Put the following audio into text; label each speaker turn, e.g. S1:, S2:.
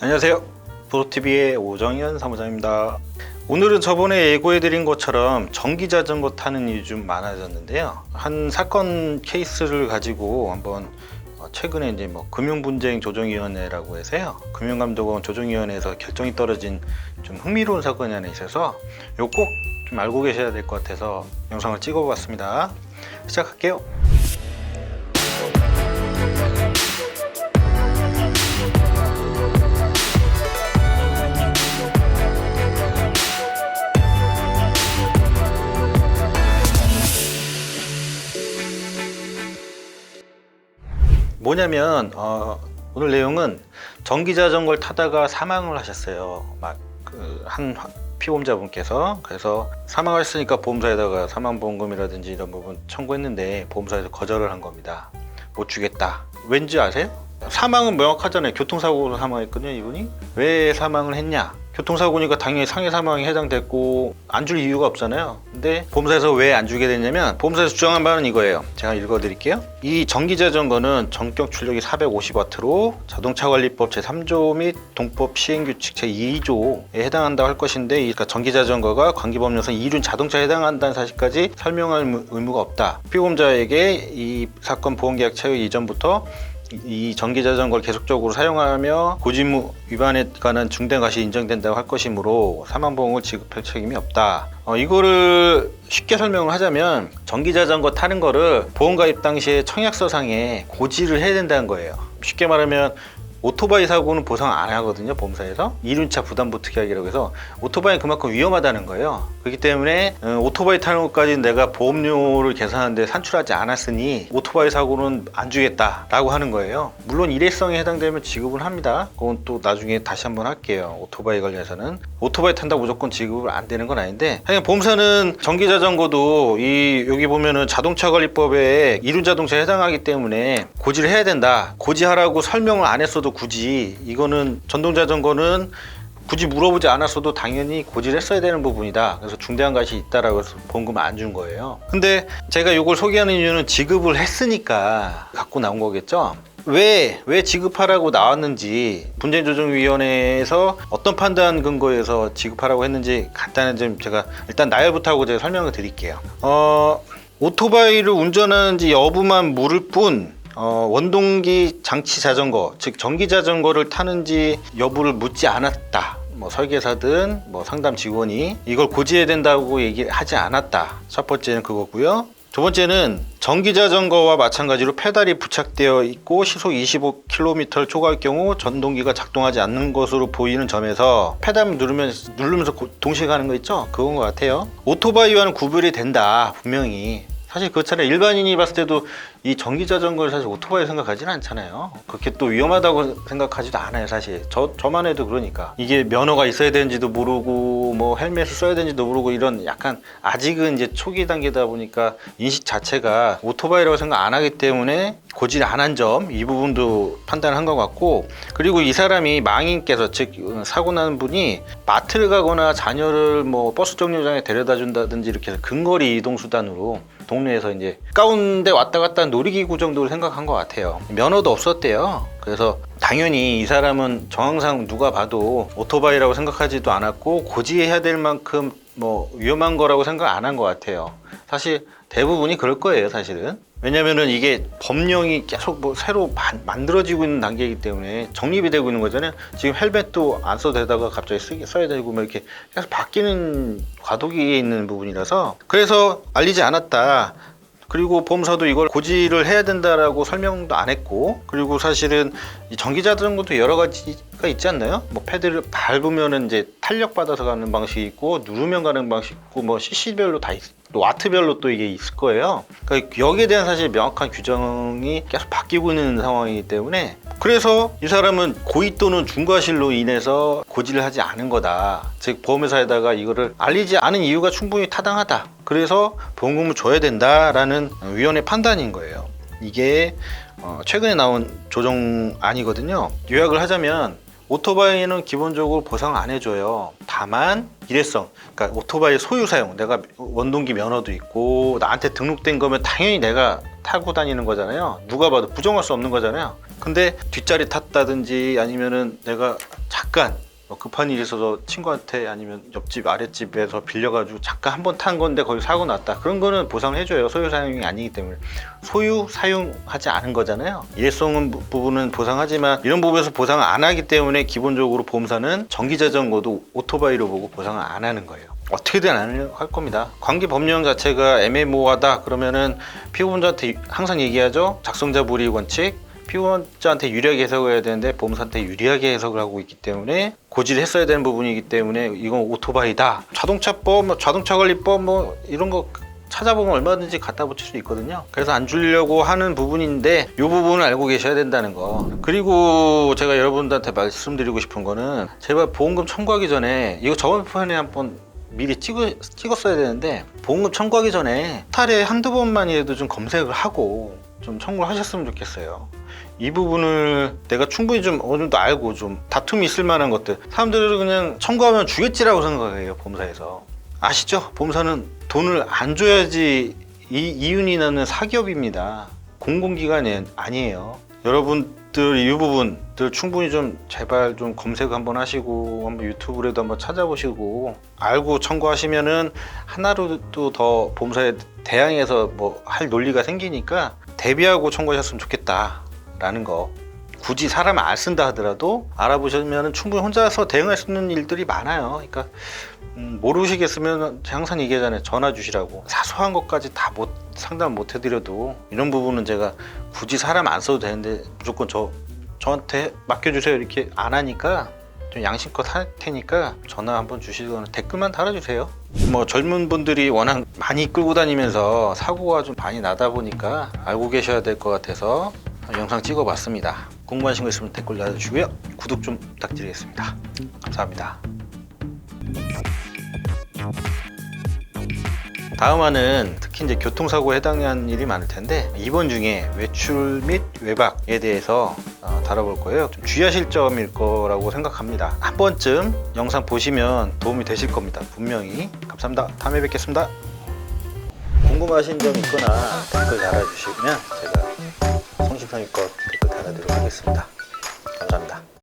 S1: 안녕하세요. 프로TV의 오정현 사무장입니다. 오늘은 저번에 예고해드린 것처럼 전기 자전거 타는 일이 좀 많아졌는데요. 한 사건 케이스를 가지고 한번 어, 최근에 이제 뭐 금융분쟁 조정위원회라고 해서요. 금융감독원 조정위원회에서 결정이 떨어진 좀 흥미로운 사건이 하나 있어서 이거 꼭 좀 알고 계셔야 될 것 같아서 영상을 찍어봤습니다. 시작할게요. 뭐냐면 어, 오늘 내용은 전기 자전거를 타다가 사망을 하셨어요. 막그한 피보험자분께서 그래서 사망하셨으니까 보험사에다가 사망보험금이라든지 이런 부분 청구했는데 보험사에서 거절을 한 겁니다. 못 주겠다. 왠지 아세요? 사망은 명확하잖아요. 교통사고로 사망했거든요, 이분이. 왜 사망을 했냐? 교통사고니까 당연히 상해 사망에 해당됐고 안 줄 이유가 없잖아요. 근데 보험사에서 왜 안 주게 됐냐면 보험사에서 주장한 바는 이거예요. 제가 읽어드릴게요. 이 전기 자전거는 전격 출력이 450와트로 자동차 관리법 제3조 및 동법 시행규칙 제2조에 해당한다고 할 것인데 그러니까 전기 자전거가 관계법령상 이륜 자동차에 해당한다는 사실까지 설명할 의무- 의무가 없다. 피보험자에게 이 사건 보험계약 체결 이전부터 이 전기 자전거를 계속적으로 사용하며 고지무 위반에 관한 중대 과실이 인정된다고 할 것이므로 사망보험을 지급할 책임이 없다. 어, 이거를 쉽게 설명을 하자면 전기 자전거 타는 거를 보험 가입 당시에 청약서상에 고지를 해야 된다는 거예요. 쉽게 말하면 오토바이 사고는 보상 안 하거든요 보험사에서 이륜차 부담부 특약이라고 해서 오토바이는 그만큼 위험하다는 거예요 그렇기 때문에 어, 오토바이 타는 것까지 내가 보험료를 계산하는데 산출하지 않았으니 오토바이 사고는 안 주겠다라고 하는 거예요. 물론 일회성에 해당되면 지급을 합니다. 그건 또 나중에 다시 한번 할게요. 오토바이 관련해서는. 오토바이 탄다고 무조건 지급을 안 되는 건 아닌데 그냥 보험사는 전기 자전거도 이 여기 보면은 자동차 관리법에 이륜 자동차에 해당하기 때문에 고지를 해야 된다. 고지하라고 설명을 안 했어도 굳이. 이거는 전동 자전거는 굳이 물어보지 않았어도 당연히 고지를 했어야 되는 부분이다. 그래서 중대한 것이 있다라고 해서 보험금을 안 준 거예요. 근데 제가 이걸 소개하는 이유는 지급을 했으니까 갖고 나온 거겠죠. 왜, 왜 지급하라고 나왔는지, 분쟁조정위원회에서 어떤 판단 근거에서 지급하라고 했는지 간단히 좀 제가 일단 나열부터 하고 제가 설명을 드릴게요. 어, 오토바이를 운전하는지 여부만 물을 뿐, 어, 원동기 장치 자전거, 즉 전기 자전거를 타는지 여부를 묻지 않았다. 뭐 설계사든 뭐 상담 직원이 이걸 고지해야 된다고 얘기하지 않았다. 첫 번째는 그거고요. 두 번째는 전기 자전거와 마찬가지로 페달이 부착되어 있고 시속 25km를 초과할 경우 전동기가 작동하지 않는 것으로 보이는 점에서 페달 누르면 누르면서 고- 동시에 가는 거 있죠? 그건 것 같아요. 오토바이와는 구별이 된다 분명히. 사실 그렇잖아요. 일반인이 봤을 때도 이 전기 자전거를 사실 오토바이 생각하지는 않잖아요. 그렇게 또 위험하다고 생각하지도 않아요, 사실. 저, 저만 해도 그러니까. 이게 면허가 있어야 되는지도 모르고, 뭐 헬멧을 써야 되는지도 모르고 이런 약간 아직은 이제 초기 단계다 보니까 인식 자체가 오토바이라고 생각 안 하기 때문에 고지를 안 한 점, 이 부분도 판단한 것 같고, 그리고 이 사람이 망인께서, 즉, 사고 난 분이 마트를 가거나 자녀를 뭐 버스 정류장에 데려다 준다든지 이렇게 해서 근거리 이동수단으로 동네에서 이제 가운데 왔다 갔다 놀이기구 정도로 생각한 것 같아요. 면허도 없었대요. 그래서 당연히 이 사람은 정황상 누가 봐도 오토바이라고 생각하지도 않았고 고지해야 될 만큼 뭐 위험한 거라고 생각 안 한 것 같아요. 사실 대부분이 그럴 거예요, 사실은. 왜냐면은 이게 법령이 계속 뭐 새로 만- 만들어지고 있는 단계이기 때문에 정립이 되고 있는 거잖아요. 지금 헬멧도 안 써도 되다가 갑자기 쓰, 써야 되고 뭐 이렇게 계속 바뀌는 과도기에 있는 부분이라서 그래서 알리지 않았다. 그리고 보험사도 이걸 고지를 해야 된다라고 설명도 안 했고 그리고 사실은 이 전기 자전거도 여러 가지가 있지 않나요? 뭐 패드를 밟으면은 이제 탄력 받아서 가는 방식이 있고 누르면 가는 방식 있고 뭐 CC별로 다 있, 또 와트별로 또 이게 있을 거예요. 그러니까 여기에 대한 사실 명확한 규정이 계속 바뀌고 있는 상황이기 때문에 그래서 이 사람은 고의 또는 중과실로 인해서 고지를 하지 않은 거다. 즉 보험회사에다가 이거를 알리지 않은 이유가 충분히 타당하다. 그래서 보험금을 줘야 된다라는 위원회 판단인 거예요. 이게 어, 최근에 나온 조정안이거든요. 요약을 하자면 오토바이는 기본적으로 보상 안 해줘요. 다만 일회성, 그러니까 오토바이 소유 사용, 내가 원동기 면허도 있고 나한테 등록된 거면 당연히 내가 타고 다니는 거잖아요. 누가 봐도 부정할 수 없는 거잖아요. 근데 뒷자리 탔다든지 아니면은 내가 잠깐 뭐 급한 일이 있어서 친구한테 아니면 옆집 아랫집에서 빌려가지고 잠깐 한 번 탄 건데 거기 사고 났다. 그런 거는 보상을 해줘요. 소유 사용이 아니기 때문에. 소유 사용하지 않은 거잖아요. 일회성 부- 부분은 보상하지만 이런 부분에서 보상을 안 하기 때문에 기본적으로 보험사는 전기자전거도 오토바이로 보고 보상을 안 하는 거예요. 어떻게든 안 할 겁니다. 관계 법령 자체가 애매모호하다 그러면은 피고분자한테 항상 얘기하죠. 작성자 불이익 원칙 피고자한테 유리하게 해석을 해야 되는데 보험사한테 유리하게 해석을 하고 있기 때문에 고지를 했어야 되는 부분이기 때문에 이건 오토바이다. 자동차법, 뭐 자동차 관리법 뭐 이런 거 찾아보면 얼마든지 갖다 붙일 수 있거든요. 그래서 안 주려고 하는 부분인데 이 부분을 알고 계셔야 된다는 거. 그리고 제가 여러분들한테 말씀드리고 싶은 거는 제발 보험금 청구하기 전에 이거 저번 편에 한번 미리 찍어, 찍었어야 되는데 보험금 청구하기 전에 탈에 한두 번만이라도 좀 검색을 하고 좀 청구를 하셨으면 좋겠어요. 이 부분을 내가 충분히 좀 어느 정도 알고 좀 다툼이 있을 만한 것들. 사람들은 그냥 청구하면 주겠지라고 생각해요 보험사에서. 아시죠? 보험사는 돈을 안 줘야지 이 이윤이 나는 사기업입니다. 공공기관이 아니에요. 여러분들 이 부분들 충분히 좀 제발 좀 검색 한번 하시고 한번 유튜브라도 한번 찾아보시고 알고 청구하시면은 하나라도 더 보험사에 대항해서 뭐 할 논리가 생기니까 대비하고 청구하셨으면 좋겠다 라는 거. 굳이 사람을 안 쓴다 하더라도 알아보시면 충분히 혼자서 대응할 수 있는 일들이 많아요. 그러니까 음, 모르시겠으면 항상 얘기하잖아요. 전화 주시라고. 사소한 것까지 다 못 상담 못 해드려도 이런 부분은 제가 굳이 사람 안 써도 되는데 무조건 저 저한테 맡겨주세요 이렇게 안 하니까 좀 양심껏 할 테니까 전화 한번 주시거나 댓글만 달아주세요. 뭐 젊은 분들이 워낙 많이 끌고 다니면서 사고가 좀 많이 나다 보니까 알고 계셔야 될 것 같아서 영상 찍어봤습니다. 궁금하신 거 있으면 댓글 달아주시고요. 구독 좀 부탁드리겠습니다. 감사합니다. 다음화는 특히 이제 교통사고에 해당하는 일이 많을 텐데 이번 중에 외출 및 외박에 대해서 어, 다뤄볼 거예요. 좀 주의하실 점일 거라고 생각합니다. 한 번쯤 영상 보시면 도움이 되실 겁니다. 분명히. 감사합니다. 다음에 뵙겠습니다. 궁금하신 점 있거나 댓글 달아주시면 제가 성심성의껏 댓글 달아드리도록 하겠습니다.